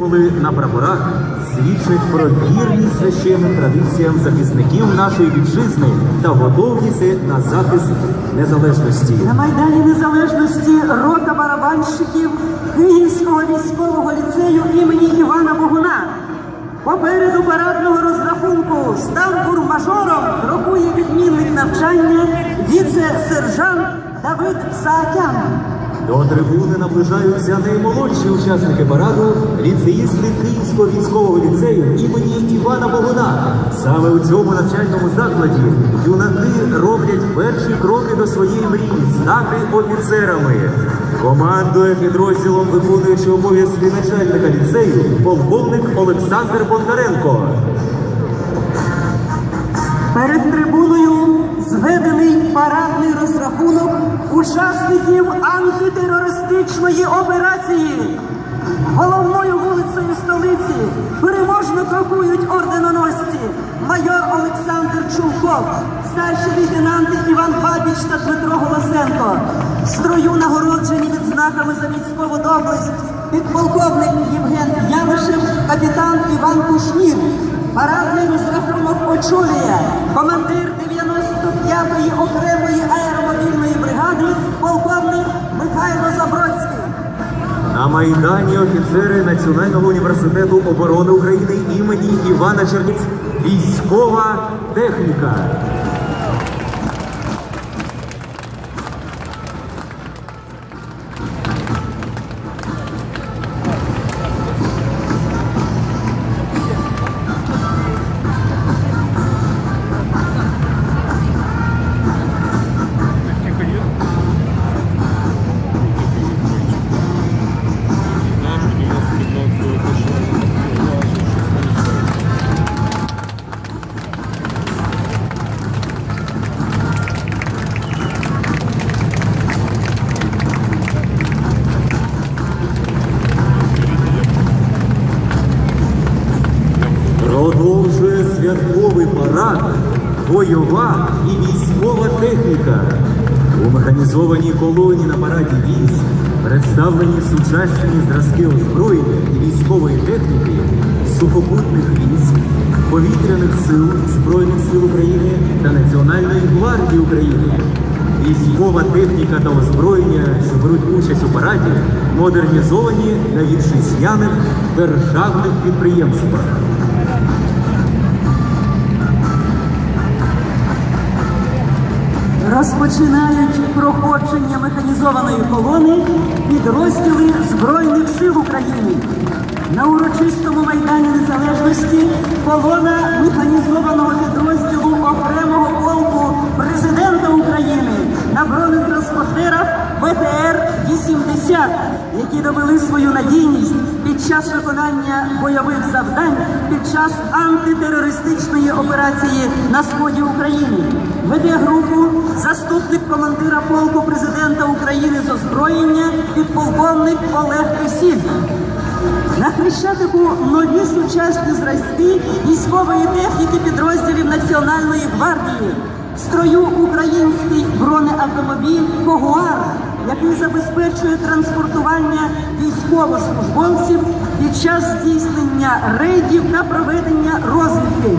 Символи на прапорах свідчать про вірність священним традиціям захисників нашої вітчизни та готовність на захист незалежності. На Майдані Незалежності рота барабанщиків Київського військового ліцею імені Івана Богуна. Попереду парадного розрахунку став бурмажором, рокує відмінник навчання віце-сержант Давид Саакян. До трибуни наближаються наймолодші учасники параду, ліцеїсти Київського військового ліцею імені Івана Богуна. Саме у цьому навчальному закладі юнаки роблять перші кроки до своєї мрії стати офіцерами. Командує підрозділом, виконуючи обов'язки начальника ліцею, полковник Олександр Бондаренко. Перед трибуною зведений антитерористичної операції. Головною вулицею столиці переможно крокують орденоносці майор Олександр Чулков, старші лейтенанти Іван Бабіч та Дмитро Голосенко. В строю нагороджені відзнаками за військову доблесть підполковник Євген Явишев, капітан Іван Кушнір. Парадний розрахунок очолює командир 95-ї окремої аеромобільної бригади полковник Михайло Забродський. Майдані офіцери Національного університету оборони України імені Івана Черніць. Військова техніка. Парад, бойова і військова техніка. У механізованій колоні на параді військ представлені сучасні зразки озброєння і військової техніки сухопутних військ, повітряних сил Збройних сил України та Національної гвардії України. Військова техніка та озброєння, що беруть участь у параді, модернізовані на вітчизняних державних підприємствах. Розпочинають проходження механізованої колони підрозділи Збройних сил України. На урочистому майдані Незалежності колона механізованого підрозділу окремого полку президента України на бронетранспортерах БТР-80, які довели свою надійність під час виконання бойових завдань під час антитерористичної операції на сході України. Веде групу заступник командира полку президента України з озброєння підполковник Олег Кисіль. На Хрещатику нові сучасні зразки військової техніки підрозділів Національної гвардії. Строю український бронеавтомобіль Когуар, який забезпечує транспортування військовослужбовців під час здійснення рейдів та проведення розвідки.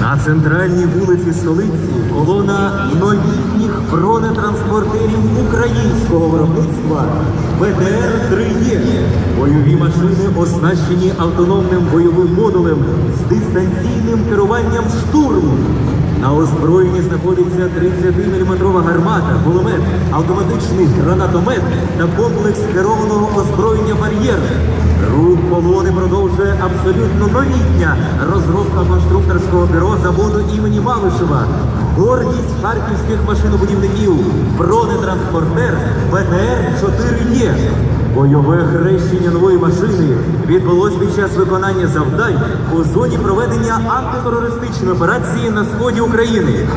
На центральній вулиці столиці колона новітніх бронетранспортерів українського виробництва БТР-3Е. Бойові машини оснащені автономним бойовим модулем з дистанційним керуванням штурму. На озброєнні знаходиться 30-мм гармата, кулемет, автоматичний гранатомет та комплекс керованого озброєння бар'єр. Рух колони продовжує абсолютно новітня розробка конструкторського бюро заводу імені Малишева. Гордість харківських машинобудівників. Бронетранспортер БТР-4Е. Бойове хрещення нової машини відбулось під час виконання завдань у зоні проведення антитерористичної операції на сході України.